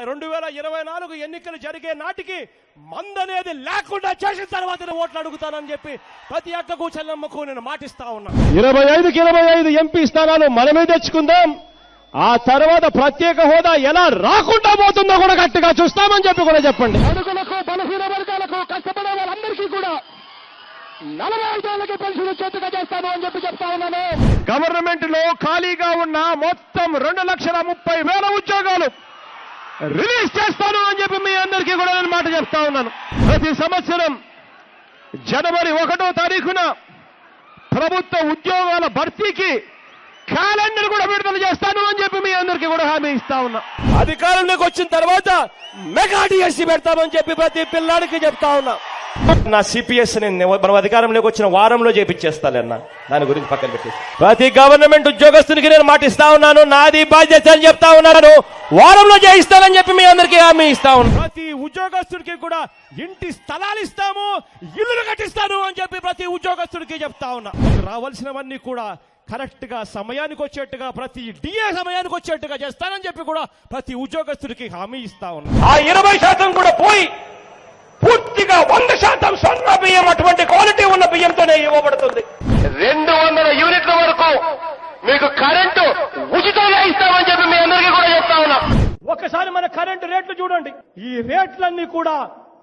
రెండు వేల ఇరవై నాలుగు ఎన్నికలు జరిగే నాటికి మందనేది లేకుండా చేసిన తర్వాత ఓట్లు అడుగుతానని చెప్పి ప్రతి అక్కకు చెల్లమ్మకు నేను మాటిస్తా ఉన్నా. ఇరవై ఐదుకి ఇరవై ఐదు ఎంపీ స్థానాలు మనమే తెచ్చుకుందాం. ఆ తర్వాత ప్రత్యేక హోదా ఎలా రాకుండా పోతుందో కూడా గట్టిగా చూస్తామని చెప్పి కూడా చెప్పండి. అడుగులకు బలహీన వర్గాలకు కష్టపడే వాళ్ళందరికీ కూడా నలభై ఐదేళ్ళకి పెన్షన్ వచ్చేట్టుగా చేస్తాను అని చెప్పి చెప్తా ఉన్నాను. గవర్నమెంట్లో ఖాళీగా ఉన్న మొత్తం రెండు లక్షల ముప్పై వేల ఉద్యోగాలు రిలీజ్ చేస్తాను అని చెప్పి మీ అందరికీ కూడా నేను మాట చెప్తా ఉన్నాను. ప్రతి సంవత్సరం జనవరి ఒకటో తారీఖున ప్రభుత్వ ఉద్యోగాల భర్తీకి క్యాలెండర్ కూడా విడుదల చేస్తాను అని చెప్పి మీ అందరికీ కూడా హామీ ఇస్తా ఉన్నా. అధికారంలోకి వచ్చిన తర్వాత మెగా డిఎస్సీ పెడతామని చెప్పి ప్రతి పిల్లాడికి చెప్తా ఉన్నా. నా సిపిఎస్ నేను మనం అధికారంలోకి వచ్చిన వారంలో చేపించేస్తానన్న దాని గురించి పక్కన పెట్టేసి. ప్రతి గవర్నమెంట్ ఉద్యోగస్తునికి నేను మాటిస్తా ఉన్నాను. నాది బాధ్యత అని చెప్తా ఉన్నాను. వారంలో చేయిస్తానని చెప్పి మీ అందరికీ హామీ ఇస్తా ఉన్నాను ప్రతి ఉద్యోగస్తుడికి కూడా ఇంటి స్థలాలు ఇస్తాము ఇల్లులు కట్టిస్తాను అని చెప్పి ప్రతి ఉద్యోగస్తుడికి చెప్తా ఉన్నా. రావాల్సినవన్నీ కూడా కరెక్ట్గా సమయానికి వచ్చేట్టుగా ప్రతి డిఏ సమయానికి వచ్చేట్టుగా చేస్తానని చెప్పి కూడా ప్రతి ఉద్యోగస్తుడికి హామీ ఇస్తా ఉన్నా. ఆ ఇరవై శాతం కూడా పోయి పూర్తిగా వంద శాతం స్వర్ణ బియ్యం అటువంటి క్వాలిటీ ఉన్న బియ్యంతోనే ఇవ్వబడుతుంది. రెండు వందల యూనిట్ల వరకు మీకు కరెంటు ఉచితంగా ఇస్తామని చెప్పి మీ అందరికీ కూడా చెప్తా ఉన్నా. ఒకసారి మన కరెంటు రేట్లు చూడండి. ఈ రేట్లన్నీ కూడా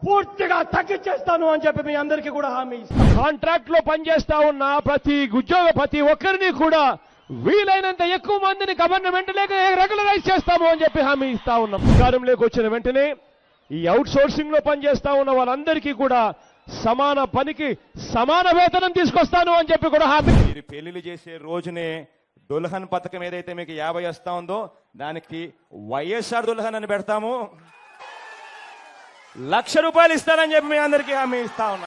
పూర్తిగా తగ్గించేస్తాను అని చెప్పి మీ అందరికీ కూడా హామీ ఇస్తాను. కాంట్రాక్ట్లో పనిచేస్తా ఉన్న ప్రతి ఉద్యోగ ప్రతి ఒక్కరిని కూడా వీలైనంత ఎక్కువ మందిని గవర్నమెంట్ లేక రెగ్యులరైజ్ చేస్తాము అని చెప్పి హామీ ఇస్తా ఉన్నాం. అధికారంలోకి వచ్చిన వెంటనే ఈ అవుట్ సోర్సింగ్లో పనిచేస్తా ఉన్న వాళ్ళందరికీ కూడా సమాన పనికి సమాన వేతనం తీసుకొస్తాను అని చెప్పి కూడా హామీ. మీరు పెళ్ళిళ్ళు చేసే రోజునే దుల్హన్ పథకం ఏదైతే మీకు యాభై వస్తా ఉందో దానికి వైఎస్ఆర్ దుల్హన్ అని పెడతాము. లక్ష రూపాయలు ఇస్తానని చెప్పి మీ అందరికీ హామీ ఇస్తా ఉన్నా.